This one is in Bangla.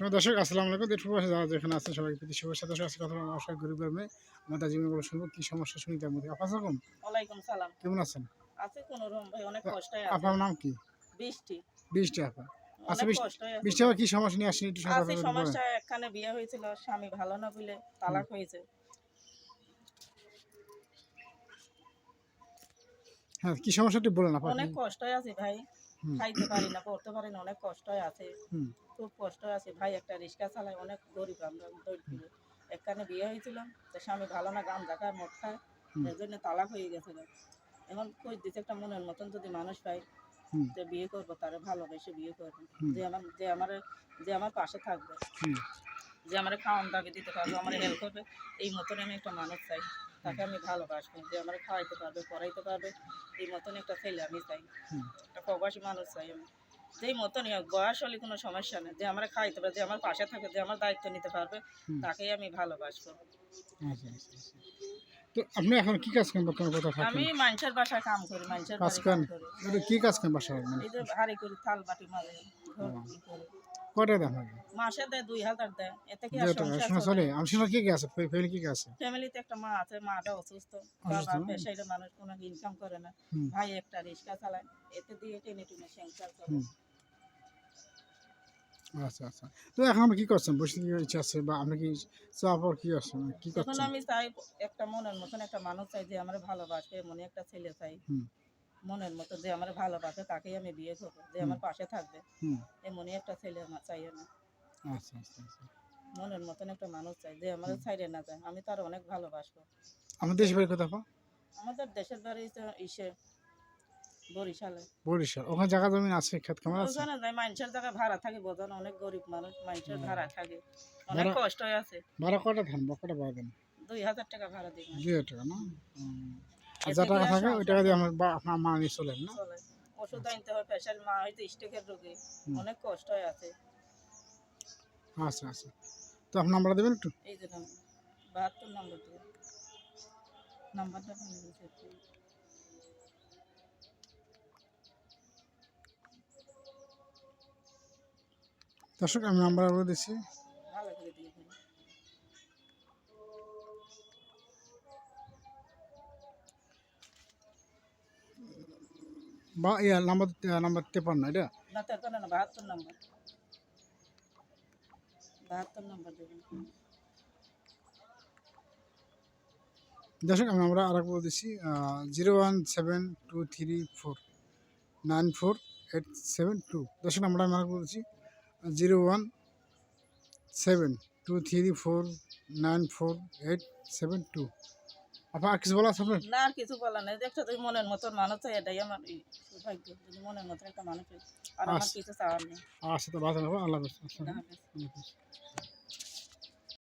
সময় দর্শক আসসালামু আলাইকুম। দেশ প্রবাসী যারা যেখানে আছেন সবাইকে প্রীতি শুভেচ্ছা। দর্শক আজকে কথা বলব অসহায় গরিব মেয়ে আমাদের জীবনগুলো শুনব কি সমস্যা শুনি তার মধ্যে। আপা রকম ওয়ালাইকুম সালাম। কেমন আছেন? আছে কোন রকম ভাই অনেক কষ্টে আছে। আপনার নাম কি? বৃষ্টি। বৃষ্টি আপা। আচ্ছা, বৃষ্টি- আপা কি সমস্যা নিয়ে আসেন একটু আছে সমস্যা একখানে বিয়ে হয়েছিল স্বামী ভালো না বলে তালাক হয়েছে। হ্যাঁ কি সমস্যাটি বলেন আপা অনেক কষ্টে আছে ভাই। খাইতে পারি না পড়তে পারি না অনেক কষ্ট আছে। খুব কষ্ট আছে। ভাই একটা রিক্সা চালায় অনেক গরিব আমরা দরিদ্র একখানে বিয়ে হয়েছিল তো স্বামী ভালো না গান দেখায় মদ খায় এর জন্য তালাক হয়ে গেছিল এখন কই দিতে একটা মনের মতন যদি মানুষ পাই যে বিয়ে করব তারে ভালোবেসে বিয়ে করব। যে আমার যে আমার যে আমার পাশে থাকবে যে আমার খাওয়ান দাবি দিতে পারবে আমার হেল্প করবে এই মতন আমি একটা মানুষ চাই। তাকে আমি ভালোবাসবো যে আমার খাওয়াইতে পারবে পড়াইতে পারবে এই মতন একটা ছেলে আমি চাই। প্রবাসী মানুষ চাই আমি। যেই মতন হোক বয়স হলে কোনো সমস্যা নেই। যে আমার খাইতে পারবে যে আমার পাশে থাকে যে আমার দায়িত্ব নিতে পারবে তাকেই আমি ভালোবাসবো। আচ্ছা আচ্ছা আচ্ছা। তো আপনি এখন কি কাজ করেন বর্তমানে? কোথাও থাকেন? আমি মানুষের বাসায় কাম করি মানুষের কাজ বাড়ি করেন? কাম করি। এটা কি কাজ করেন বাসায়? মানে এই যে হাড়ি করি থাল বাটি মাঝে ঘর ই করি। কয়টা দেন আপনাকে মাসে দেয় দুই হাজার দেয়। এতে কি শোনা চলে? কি কি আছে ফ্যামিলি কি কি আছে ফ্যামিলিতে একটা মা আছে মাটা অসুস্থ। বাবা? মানুষ কোনো ইনকাম করে না। ভাই একটা রিক্সা চালায় এতে দিয়ে টেনে টেনে সংসার হুম। আচ্ছা আচ্ছা। তো এখন আপনি কি করছেন? বসে কি ইচ্ছা আছে? বা আপনি কি কি মানে কি করছেন? আমি চাই একটা মনের মতন একটা মানুষ চাই যে আমার ভালোবাসে মনে একটা ছেলে চাই। মনের মতো যে আমার ভালোবাসে তাকেই আমি বিয়ে করব। যে আমার পাশে থাকবে এমনই একটা ছেলে আমার চাই আমি আচ্ছা আচ্ছা আচ্ছা। মনের মতন একটা মানুষ চাই যে আমার সাইডে না যায়। আমি তার অনেক ভালোবাসবো। আমার দেশ বাড়ি কোথাও আমাদের দেশের বাড়ি তো ইসে বরিশালে। বরিশাল। ওখানে জায়গা জমিন আছে? খেত কেমন আছে? ওখানে মানুষের জায়গায় ভাড়া থাকে বোঝানো অনেক গরিব মানুষ মানুষের ভাড়া থাকে। অনেক কষ্ট আছে। ভাড়া কটা ধান বা কটা ভাড়া দেন দুই হাজার টাকা ভাড়া দিই। দুই হাজার টাকা না। আর যা টাকা থাকে ওই টাকা দিয়ে আমার আপনার মা নিয়ে চলেন না? ওষুধ আনতে হয় মা হয়তো স্টেকের রোগী। অনেক কষ্ট হয় আছে। আচ্ছা আচ্ছা। তো আপনার নাম্বার দেবেন একটু? এই যে নাম্বার বাহাত্তর নম্বর দিয়ে। নাম্বারটা দর্শক আমি নাম্বার দিচ্ছি। বা ইয়া নাম্বার নাম্বার তেপান্ন এটা? না তার না বাহাত্তর নম্বর। বাহাত্তর নম্বর দেবেন। দর্শক আমি আমরা আর বলে দিচ্ছি zero one seven two three four nine four eight seven two. দর্শক আমরা আমি আর বলে দিচ্ছি zero one seven two three four nine four eight seven two. আপনার কিছু বলা আছে না আর কিছু বলার নেই। দেখছ তুই মনের মত মানুষ হয় এটাই আমার ভাগ্য তুমি যদি মনের মতো একটা মানুষ আর আমার আচ্ছা। কিছু চাওয়ার নেই। আচ্ছা তো হাফেজ। আল্লাহ হাফেজ।